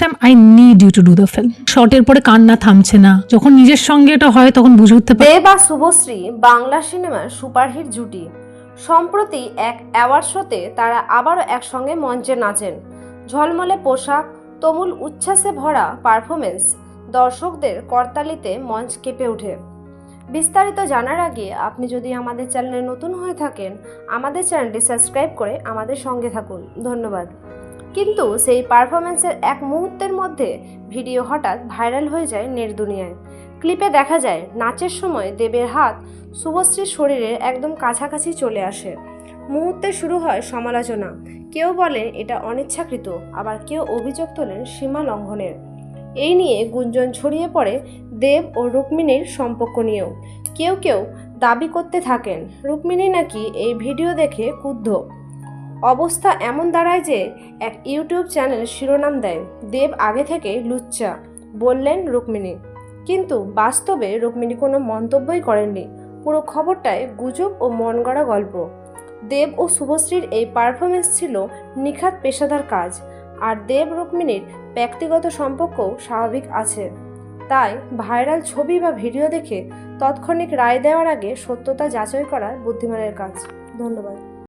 Time I need you to do the film শর্টের পরে কান্না থামছে না। যখন নিজের সঙ্গে এটা হয়, তখন বুঝে উঠতে পারি দেব আর শুভশ্রী বাংলা সিনেমার সুপারহিট জুটি। সম্প্রতি এক অ্যাওয়ার্ড শোতে তারা আবারও একসঙ্গে মঞ্চে নাচেন। ঝলমলে পোশাক, তমুল উচ্ছ্বাসে ভরা পারফরমেন্স দর্শকদের করতালিতে মঞ্চ কেঁপে ওঠে। বিস্তারিত জানার আগে আপনি যদি আমাদের চ্যানেলে নতুন হয়ে থাকেন, আমাদের চ্যানেলটি সাবস্ক্রাইব করে আমাদের সঙ্গে থাকুন। ধন্যবাদ। কিন্তু সেই পারফরমেন্সের এক মুহূর্তের মধ্যে ভিডিও হঠাৎ ভাইরাল হয়ে যায় নেট দুনিয়ায়। ক্লিপে দেখা যায়, নাচের সময় দেবের হাত শুভশ্রীর শরীরের একদম কাছাকাছি চলে আসে। মুহূর্তে শুরু হয় সমালোচনা। কেউ বলেন এটা অনিচ্ছাকৃত, আবার কেউ অভিযোগ তোলেন সীমা লঙ্ঘনের। এই নিয়ে গুঞ্জন ছড়িয়ে পড়ে দেব ও রুক্মিণীর সম্পর্ক নিয়েও। কেউ কেউ দাবি করতে থাকেন, রুক্মিণী নাকি এই ভিডিও দেখে ক্ষুব্ধ? অবস্থা এমন দাঁড়ায় যে এক ইউটিউব চ্যানেল শিরোনাম দেয়, দেব আগে থেকে লুচ্চা, বললেন রুক্মিণী। কিন্তু বাস্তবে রুক্মিণী কোনো মন্তব্যই করেননি, পুরো খবরটায় গুজব ও মন গড়া গল্প। দেব ও শুভশ্রীর এই পারফরমেন্স ছিল নিখাত পেশাদার কাজ, আর দেব রুক্মিণীর ব্যক্তিগত সম্পর্কও স্বাভাবিক আছে। তাই ভাইরাল ছবি বা ভিডিও দেখে তৎক্ষণিক রায় দেওয়ার আগে সত্যতা যাচাই করা বুদ্ধিমানের কাজ। ধন্যবাদ।